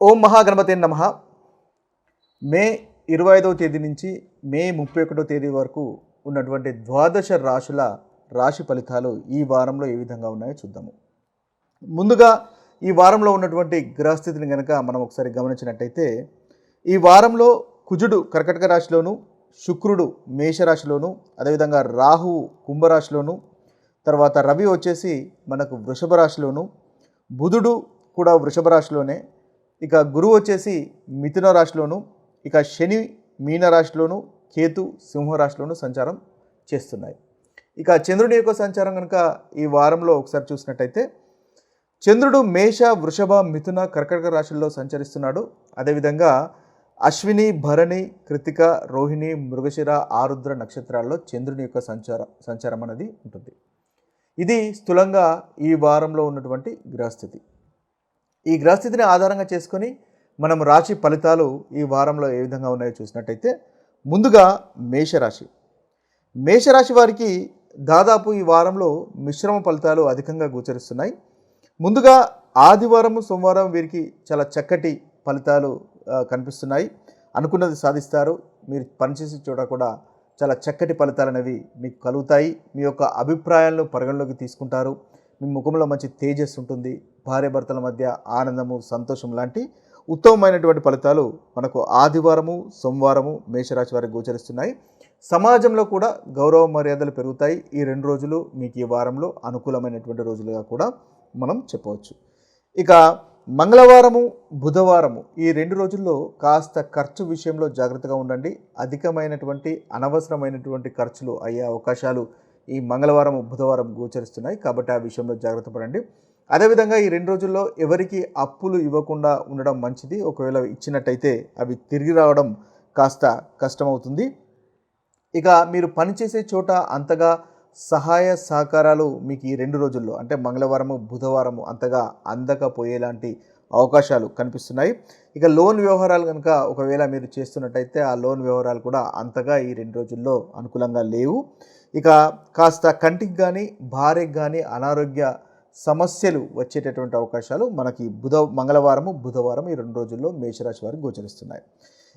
ఓం మహాగణపతి నమ. మే ఇరవై ఐదవ తేదీ నుంచి మే ముప్పై ఒకటో తేదీ వరకు ఉన్నటువంటి ద్వాదశ రాశుల రాశి ఫలితాలు ఈ వారంలో ఏ విధంగా ఉన్నాయో చూద్దాము. ముందుగా ఈ వారంలో ఉన్నటువంటి గ్రహస్థితిని కనుక మనం ఒకసారి గమనించినట్టయితే ఈ వారంలో కుజుడు కర్కటక రాశిలోను శుక్రుడు మేషరాశిలోను అదేవిధంగా రాహువు కుంభరాశిలోను తర్వాత రవి వచ్చేసి మనకు వృషభ రాశిలోను బుధుడు కూడా వృషభ రాశిలోనే ఇక గురువు వచ్చేసి మిథున రాశిలోను ఇక శని మీన రాశిలోను కేతు సింహరాశిలోను సంచారం చేస్తున్నాయి. ఇక చంద్రుడి యొక్క సంచారం కనుక ఈ వారంలో ఒకసారి చూసినట్టయితే చంద్రుడు మేష వృషభ మిథున కర్కటక రాశుల్లో సంచరిస్తున్నాడు. అదేవిధంగా అశ్విని భరణి కృతిక రోహిణి మృగశిర ఆరుద్ర నక్షత్రాల్లో చంద్రుని యొక్క సంచార సంచారం అనేది ఉంటుంది. ఇది స్థూలంగా ఈ వారంలో ఉన్నటువంటి గ్రహస్థితి. ఈ గ్రహస్థితిని ఆధారంగా చేసుకొని మనం రాశి ఫలితాలు ఈ వారంలో ఏ విధంగా ఉన్నాయో చూసినట్టయితే ముందుగా మేషరాశి. మేషరాశి వారికి దాదాపు ఈ వారంలో మిశ్రమ ఫలితాలు అధికంగా గోచరిస్తున్నాయి. ముందుగా ఆదివారం సోమవారం వీరికి చాలా చక్కటి ఫలితాలు కనిపిస్తున్నాయి. అనుకున్నది సాధిస్తారు. మీరు పనిచేసే చోట కూడా చాలా చక్కటి ఫలితాలు అనేవి మీకు కలుగుతాయి. మీ యొక్క అభిప్రాయాలను పరిగణలోకి తీసుకుంటారు. మీ ముఖంలో మంచి తేజస్సు ఉంటుంది భార్య భర్తల మధ్య ఆనందము సంతోషం లాంటి ఉత్తమమైనటువంటి ఫలితాలు మనకు ఆదివారము సోమవారము మేషరాశి వారికి గోచరిస్తున్నాయి. సమాజంలో కూడా గౌరవ మర్యాదలు పెరుగుతాయి. ఈ రెండు రోజులు మీకు ఈ వారంలో అనుకూలమైనటువంటి రోజులుగా కూడా మనం చెప్పవచ్చు. ఇక మంగళవారము బుధవారము ఈ రెండు రోజుల్లో కాస్త ఖర్చు విషయంలో జాగ్రత్తగా ఉండండి. అధికమైనటువంటి అనవసరమైనటువంటి ఖర్చులు అయ్యే అవకాశాలు ఈ మంగళవారం బుధవారం గోచరిస్తున్నాయి. కాబట్టి ఆ విషయంలో జాగ్రత్త పడండి. అదేవిధంగా ఈ రెండు రోజుల్లో ఎవరికి అప్పులు ఇవ్వకుండా ఉండడం మంచిది. ఒకవేళ ఇచ్చినట్టయితే అవి తిరిగి రావడం కాస్త కష్టమవుతుంది. ఇక మీరు పనిచేసే చోట అంతగా సహాయ సహకారాలు మీకు ఈ రెండు రోజుల్లో అంటే మంగళవారము బుధవారము అంతగా అందకపోయేలాంటి అవకాశాలు కనిపిస్తున్నాయి. ఇక లోన్ వ్యవహారాలు కనుక ఒకవేళ మీరు చేస్తున్నట్టయితే ఆ లోన్ వ్యవహారాలు కూడా అంతగా ఈ రెండు రోజుల్లో అనుకూలంగా లేవు. ఇక కాస్త కంటికి కానీ భార్యకి కానీ అనారోగ్య సమస్యలు వచ్చేటటువంటి అవకాశాలు మనకి బుధ మంగళవారము బుధవారం ఈ రెండు రోజుల్లో మేషరాశి వారికి గోచరిస్తున్నాయి.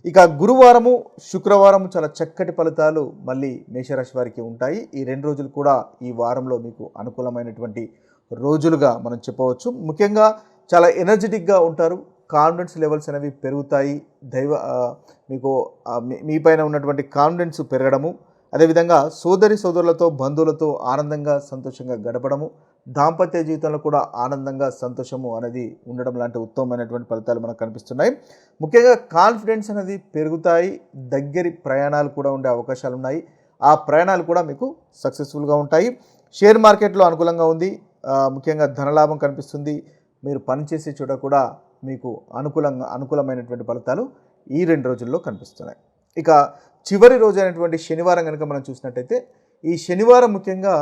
ఇక గురువారము శుక్రవారం చాలా చక్కటి ఫలితాలు మళ్ళీ మేషరాశి వారికి ఉంటాయి. ఈ రెండు రోజులు కూడా ఈ వారంలో మీకు అనుకూలమైనటువంటి రోజులుగా మనం చెప్పవచ్చు. ముఖ్యంగా చాలా ఎనర్జెటిక్గా ఉంటారు. కాన్ఫిడెన్స్ లెవెల్స్ అనేవి పెరుగుతాయి. దైవ మీకు మీ- పైన ఉన్నటువంటి కాన్ఫిడెన్స్ పెరగడము. అదేవిధంగా సోదరి సోదరులతో బంధువులతో ఆనందంగా సంతోషంగా గడపడము. దాంపత్య జీవితంలో కూడా ఆనందంగా సంతోషము అనేది ఉండడం లాంటి ఉత్తమమైనటువంటి ఫలితాలు మనకు కనిపిస్తున్నాయి. ముఖ్యంగా కాన్ఫిడెన్స్ అనేది పెరుగుతాయి. దగ్గరి ప్రయాణాలు కూడా ఉండే అవకాశాలు ఉన్నాయి. ఆ ప్రయాణాలు కూడా మీకు సక్సెస్ఫుల్గా ఉంటాయి. షేర్ మార్కెట్లో అనుకూలంగా ఉంది. ముఖ్యంగా ధనలాభం కనిపిస్తుంది. మీరు పనిచేసే చోట కూడా మీకు అనుకూలంగా అనుకూలమైనటువంటి ఫలితాలు ఈ రెండు రోజుల్లో కనిపిస్తున్నాయి. ఇక చివరి రోజు అయినటువంటి శనివారం కనుక మనం చూసినట్టయితే ఈ శనివారం ముఖ్యంగా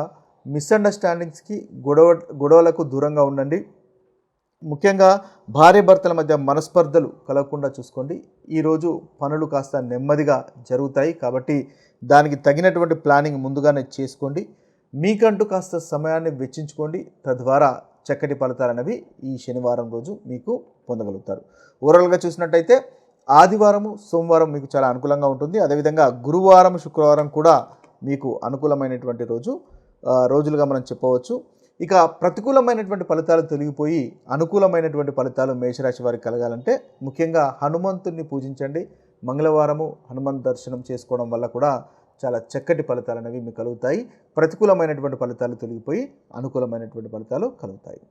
మిస్అండర్స్టాండింగ్స్కి గొడవ గొడవలకు దూరంగా ఉండండి. ముఖ్యంగా భార్య భర్తల మధ్య మనస్పర్ధలు కలగకుండా చూసుకోండి. ఈరోజు పనులు కాస్త నెమ్మదిగా జరుగుతాయి కాబట్టి దానికి తగినటువంటి ప్లానింగ్ ముందుగానే చేసుకోండి. మీకంటూ కాస్త సమయాన్ని వెచ్చించుకోండి. తద్వారా చక్కటి ఫలితాలు అనేవి ఈ శనివారం రోజు మీకు పొందగలుగుతారు. ఓవరాల్గా చూసినట్టయితే ఆదివారము సోమవారం మీకు చాలా అనుకూలంగా ఉంటుంది. అదేవిధంగా గురువారం శుక్రవారం కూడా మీకు అనుకూలమైనటువంటి రోజు రోజులుగా మనం చెప్పవచ్చు. ఇక ప్రతికూలమైనటువంటి ఫలితాలు తొలగిపోయి అనుకూలమైనటువంటి ఫలితాలు మేషరాశి వారికి కలగాలంటే ముఖ్యంగా హనుమంతుడిని పూజించండి. మంగళవారము హనుమంత్ దర్శనం చేసుకోవడం వల్ల కూడా చాలా చక్కటి ఫలితాలు అనేవి మీకు కలుగుతాయి. ప్రతికూలమైనటువంటి ఫలితాలు తొలగిపోయి అనుకూలమైనటువంటి ఫలితాలు కలుగుతాయి.